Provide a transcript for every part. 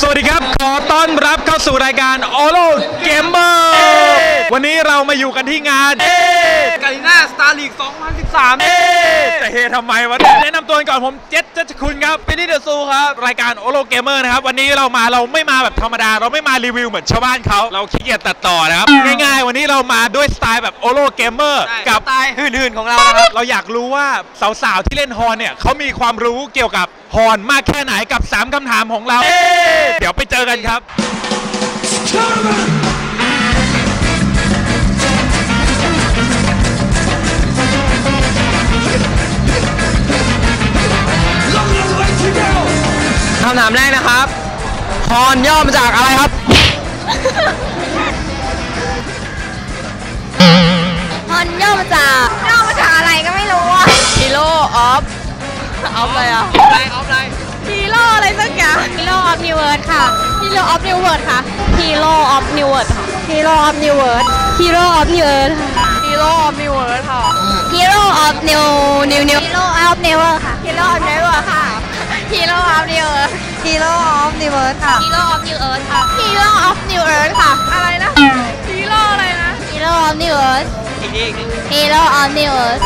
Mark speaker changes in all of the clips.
Speaker 1: สวัสดีครับ ขอต้อนรับเข้าสู่รายการ o l o Gamer วันนี้เรามาอยู่กันที่งาน
Speaker 2: กาลิน่าสตาร์ลีก 2013
Speaker 1: จะเฮทำไมวะเนี่ยแนะนำตัวก่อนผมเจษเจษคุณครับเป็นนี่เดอะซูครับ รายการ o l o Gamer นะครับ วันนี้เรามาเราไม่มาแบบธรรมดา เราไม่มารีวิวเหมือนชาวบ้านเขา เราขี้เกียจตัดต่อนะครับ ง่ายๆ วันนี้ เรามาด้วยสไตล์แบบ o l o Gamer กับ
Speaker 2: ตายหื่นๆของเรานะครับ
Speaker 1: เราอยากรู้ว่าสาวๆที่เล่นฮอนเนี่ยเขามีความรู้เกี่ยวกับฮอนมากแค่ไหนกับ 3คำถามของเรา เดี๋ยวไปเจอกันครับ
Speaker 2: คำถามแรกนะครับฮอนย่อมาจากอะไรครับ
Speaker 3: อนย่อมาจากย่อมาจากอะไรก็ไม่รู้อะ
Speaker 2: Hero of ออฟอะไรอะไลน์ออฟไลน์
Speaker 3: ฮีโร่อะไรสักอย่างฮีโร่ออฟนิวเวิร์ดค่ะฮีโร่ออฟนิวเวิร์ดค่ะฮีโร่ออฟนิวเวิร์ดค่ะฮีโร่ออฟนิวเวิร์ดฮีโร่ออฟนิวเวิร์ดฮีโร่ออฟนิวเวิร์ดค่ะฮีโร่ออฟนิวนิวนิวฮีโร่ออฟนิวเวิร์ดค่ะฮีโร่ออฟนิวเวิร์ดค่ะฮีโร่ออฟนิวเวิร์ดฮีโร่ออฟนิวเวิร์ดค่ะฮีโร่ออฟนิวเวิร์ดค่ะฮีโร่ออฟนิวเวิร์ดค่ะอะไรนะฮีโร่อะไรนะฮีโร่ออฟนิวเวิร์ด
Speaker 2: อีกทีอีกที
Speaker 3: Hero of New Earth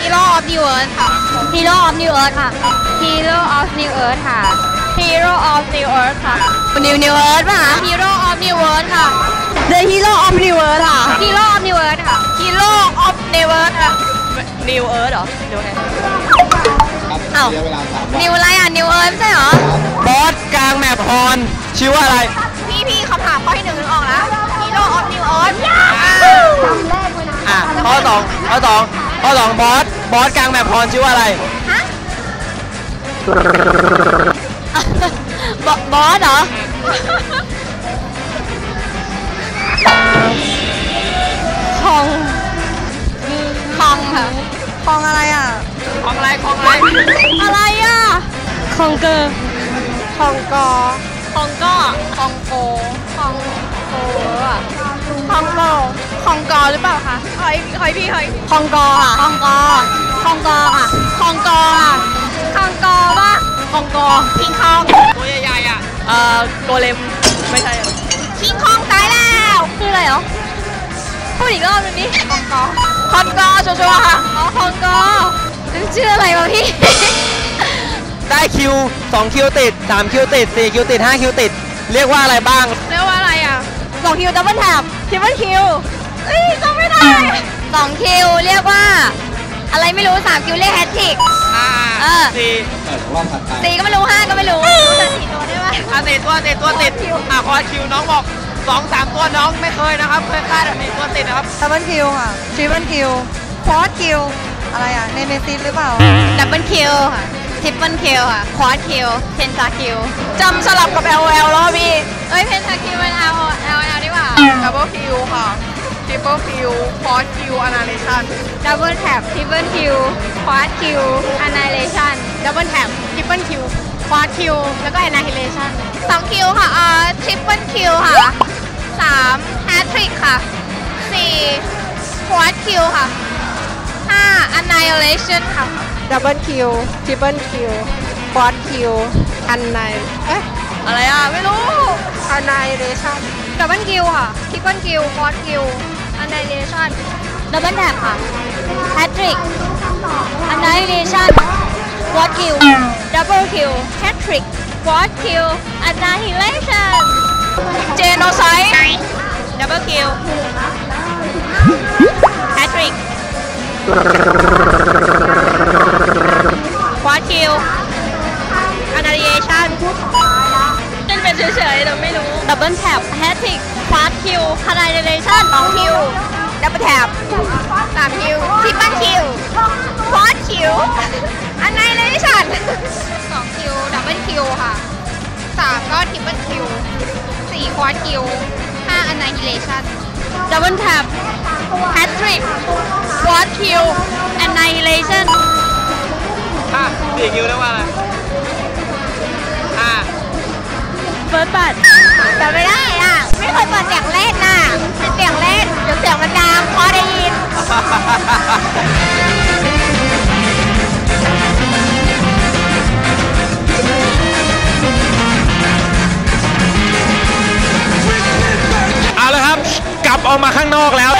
Speaker 3: Hero of New Earth ค่ะ Hero of New Earth ค่ะ Hero of New Earth ค่ะ Hero of New Earth ค่ะ New New Earth ป่ะ Hero of New Earth ค่ะ The Hero of New Earth ค่ะ Hero of New Earth ค่ะ Hero of New Earth ค่ะ New Earth เหรอดูไงอ้าว New อะไรอะ New Earth ไม่ใช่เหรอ
Speaker 2: บอสกลางแมปฮอนชื่อว่าอะไร
Speaker 3: พี่พี่คำถามข้อที่หนึ่งนึกอ
Speaker 2: ข้อสองข้อสองบอส บอสกลางแมปฮอนชื่อว่าอะไร
Speaker 3: ฮะบอบอสเหรอ คอง คองค่ะ คองอะไรอะ
Speaker 2: ของอะไรของอะไร
Speaker 3: อะไรอะ คองเกอร์คองกอ คองก็คองโกคองโกอะ คองโกคองกอหรือเปล่าคะเฮ้ยเฮ้ยพี่เฮ้ยคองกอค่ะคองกอคองกอค่ะคองกอค่ะคองกอป่ะคองกอคิงคอง
Speaker 2: ตัวใหญ่ๆอะ
Speaker 3: เอ่อโกเลมไม่ใช่คิงคองตายแล้วคืออะไรเหรอพูดอีกรอบหนึงดิคองกอคองกอชัวร์ๆค่ะอ๋อคองกอชื่ออะไรวะพี่
Speaker 2: ได้คิว 2 คิวติด 3 คิวติด 4 คิวติด 5 คิวติด เรียกว่าอะไรบ้าง
Speaker 3: สองคิวดับเบิลแท็บทริปเปิลคิวเอ้ยจำไม่ได้สองคิวเรียกว่า อะไรไม่รู้สามคิวเรียกแฮตทริก
Speaker 2: อ่า
Speaker 3: เออ
Speaker 2: สี่
Speaker 3: สี่ก็ไม่รู้ห้าก็ไม่รู้แต่สี่ตัวได้ปะ
Speaker 2: อะติดตัวติดตัวติด อะคอคิวน้องบอกสองสามตัวน้องไม่เคยนะครับ เคยคาดแต่มีตัวติดนะครับ
Speaker 4: ดับเบิลคิวค่ะทริปเปิลคิวฟอร์คิวอะไรอะเนเมซิสหรือเปล่า
Speaker 3: ดับเบิลคิวค่ะทริปเปิลคิวค่ะควอดคิวเพนทาคิวจำสลับกับ L L แล้ เปิ
Speaker 4: ลคิวฟอร์คิวอนาลิชัน
Speaker 3: ดับเบิลแท็บทริปเปิลคิวควอดคิวอนาเลชันดับเบิลแท็บทริปเปิลคิวควอดคิวแล้วก็อนาเลชันสองคิวค่ะเอ่อทริปเปิลคิวค่ะสามแฮตทริกค่ะสี่ควอดคิวค่ะห้า annihilation ค่ะ
Speaker 4: ดับเบิลคิวทริปเปิลคิวฟอร์คิวอันไนเอ๊ะ
Speaker 3: อะไรอะ ไม่รู้
Speaker 4: อันไนเลชั่น
Speaker 3: ดับเบิลคิวค่ะทริปเปิลคิวควอดคิว อันไนเลชันดับเบิลแท็บค่ะแฮตทริกอันไนเลชันควอดคิวดับเบิลคิวแฮตทริกควอดคิวอันไนเลชันเจโนไซดับเบิลคิวแฮตทริกควอดคิวอันไนเลชันเล่นเป็นเฉยๆแต่ไม่รู้ ดับเบิลแท็บแฮตทริกควาร์คิวคานาเดเลชั่นสองคิวดับเบิลแท็บสามคิวทริปเปิลคิวควาร์คิวอันไนเลชั่นสองคิวดับเบิลคิวค่ะสามก็ทริปเปิลคิวสี่ควาร์คิวห้าอันไนเลชั่นดับเบิลแท็บแฮตทริกควาร์คิวอันไนเลชั่น
Speaker 2: อะสี่คิวเรียกว่าอะไรอะ
Speaker 3: เฟิ จำไม่ได้อะ ไม่เคยเปิดเสียงเล่นน่ะเป็นเสียงเล่นเดี๋ยวเสียงมันดังพอได้ยิน เอาละ
Speaker 2: ค
Speaker 1: รับ กลับออกมาข้างนอกแล้ว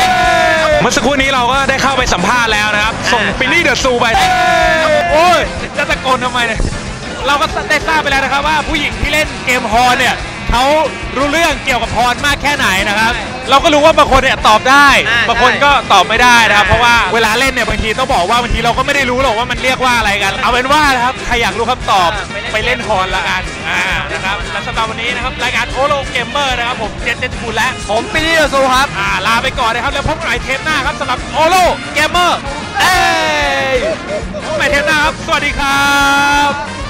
Speaker 1: เมื่อสักครู่นี้เราก็ได้เข้าไปสัมภาษณ์แล้วนะครับ ส่งปินนี่เดอะซูไป โอ้ยจะตะโกนทำไมเนี่ย เราก็ได้ทราบไปแล้วนะครับว่าผู้หญิงที่เล่นเกมฮอร์เนี่ย เขารู้เรื่องเกี่ยวกับฮอนมากแค่ไหนนะครับ เราก็รู้ว่าบางคนเนี่ยตอบได้
Speaker 2: อ่า
Speaker 1: บางคนก็ตอบไม่ได้นะครับเพราะว่าเวลาเล่นเนี่ยบางทีต้องบอกว่าบางทีเราก็ไม่ได้รู้หรอกว่ามันเรียกว่าอะไรกัน เอาเป็นว่านะครับใครอยากรู้คำตอบไปเล่นฮอนละกันอ่านะครับและสำหรับวันนี้นะครับรายการโอโลเกมเมอร์นะครับผมเจนเจนคูลและ
Speaker 2: ผมปินี่เดอะซูครับ
Speaker 1: อ่าลาไปก่อนนะครับแล้วพบกันใหม่เทปหน้าครับสำหรับโอโลเกมเมอร์เอ้ยพบกันใหม่เทปหน้าครับสวัสดีครับ